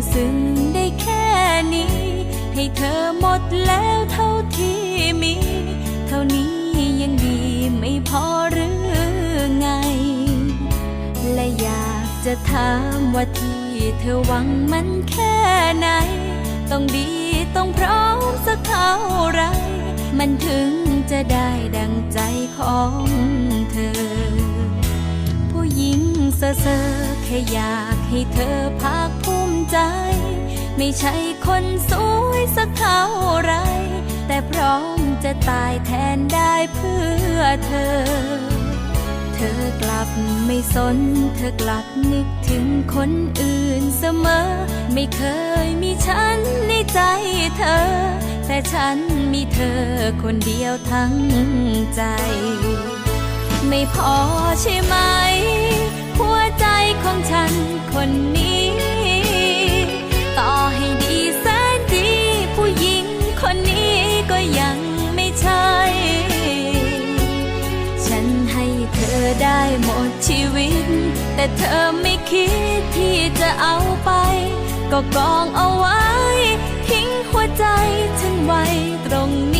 อซึ้งได้แค่นี้ ให้เธอหมดแล้วเท่าที่มี เท่านี้ยังดีไม่พอหรือไง และอยากจะถามว่าที่เธอหวังมันแค่ไหน ต้องดีต้องพร้อมสักเท่าไร มันถึงจะได้ดังใจของเธอ ผู้หญิงเซ่อๆแค่อยากให้เธอภาคภูมิ ใจ ไม่ใช่คนสวยสักเท่าไร แต่พร้อมจะตายแทนได้เพื่อเธอ เธอกลับไม่สน เธอกลับนึกถึงคนอื่นเสมอ ไม่เคยมีฉันในใจเธอ แต่ฉันมีเธอคนเดียวทั้งใจไม่พอใช่ไหม หัวใจของฉันคนนี้ แต่เธอไม่คิดที่จะเอาไป ก็กองเอาไว้ ทิ้งหัวใจฉันไว้ตรงนี้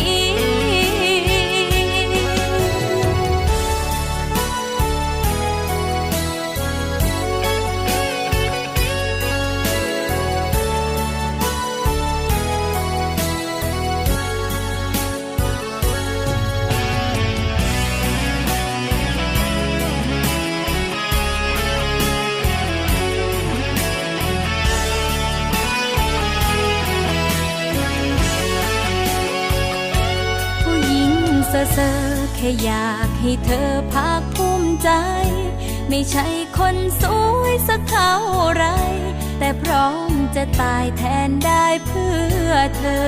เซ่อๆแค่อยากให้เธอภาคภูมิใจ ไม่ใช่คนสวยสักเท่าไร แต่พร้อมจะตายแทนได้เพื่อเธอ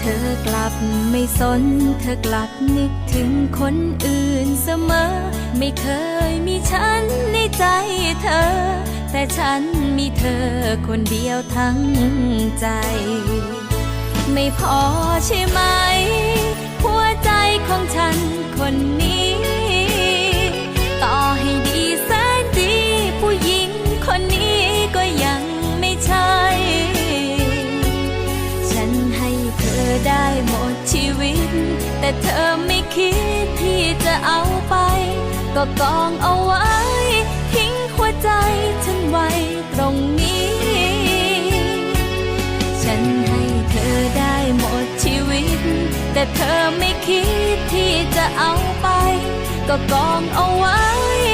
เธอกลับไม่สน เธอกลับนึกถึงคนอื่นเสมอ ไม่เคยมีฉันในใจเธอ แต่ฉันมีเธอคนเดียวทั้งใจ ไม่พอใช่ไหม นคนนี้ ต่อให้ดีแสนดี ผู้หญิงคนนี้ก็ยังไม่ใช่ ฉันให้เธอได้หมดชีวิต แต่เธอไม่คิดที่จะเอาไป ก็กองเอาไว้ ทิ้งหัวใจฉันไว้ตรงนี้ ฉันให้เธอได้หมดชีวิต แต่เธอไม่คิด ที่จะเอาไป ก็กองเอาไว้ทิ้งหัวใจฉันไว้